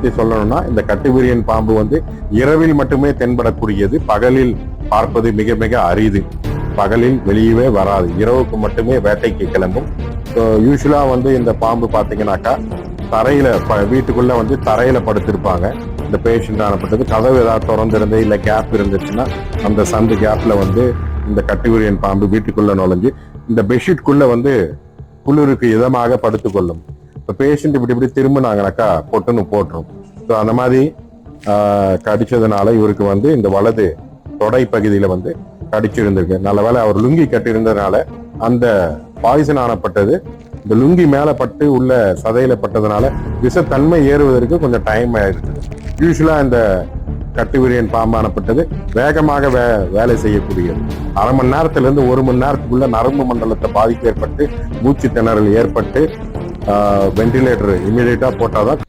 பற்றி சொல்லணும்னா இந்த கட்டுவிரியன் பாம்பு வந்து இரவில் மட்டுமே தென்படக்கூடியது. பகலில் பார்ப்பது மிக மிக அரிது. பகலில் வெளியவே வராது. இரவுக்கு மட்டுமே வேட்டைக்கு கிளம்பும். யூஸ்வலாக வந்து இந்த பாம்பு பார்த்தீங்கன்னாக்கா தரையில் ப- வீட்டுக்குள்ளே வந்து தரையில் படுத்திருப்பாங்க. இந்த பேஷண்ட் ஆனப்பட்டது கதவு ஏதாவது திறந்திருந்து இல்லை கேப் இருந்துச்சுன்னா அந்த சந்து கேப்பில் வந்து இந்த கட்டுவிரியன் பாம்பு வீட்டுக்குள்ளே நுழைஞ்சு இந்த பெட்ஷீட்குள்ளே வந்து குளிருக்கு இதமாக படுத்துக்கொள்ளும். இப்போ பேஷண்ட் இப்படி இப்படி திரும்பினாங்கனாக்கா பொட்டுன்னு போட்டுரும். ஸோ அந்த மாதிரி ஆஹ், கடிச்சதுனால இவருக்கு வந்து இந்த வலது தொடை பகுதியில வந்து கடிச்சிருந்திருக்கு. நல்ல வேலை அவர் லுங்கி கட்டியிருந்ததுனால அந்த பாய்சன் ஆனப்பட்டது இந்த லுங்கி மேல பட்டு உள்ள சதையில பட்டதுனால விஷத்தன்மை ஏறுவதற்கு கொஞ்சம் டைம் ஆயிருக்குது யூஸ்வலாக இந்த கட்டுவிரியன் பாம்பானப்பட்டது வேகமாக வே வேலை செய்யக்கூடியது. அரை மணி நேரத்துல இருந்து ஒரு மணி நேரத்துக்குள்ள நரம்பு மண்டலத்தை பாதிப்பு ஏற்பட்டு மூச்சு திணறல் ஏற்பட்டு வெண்டிலேட்டர் இமீடியட்டாக போட்டால் தான்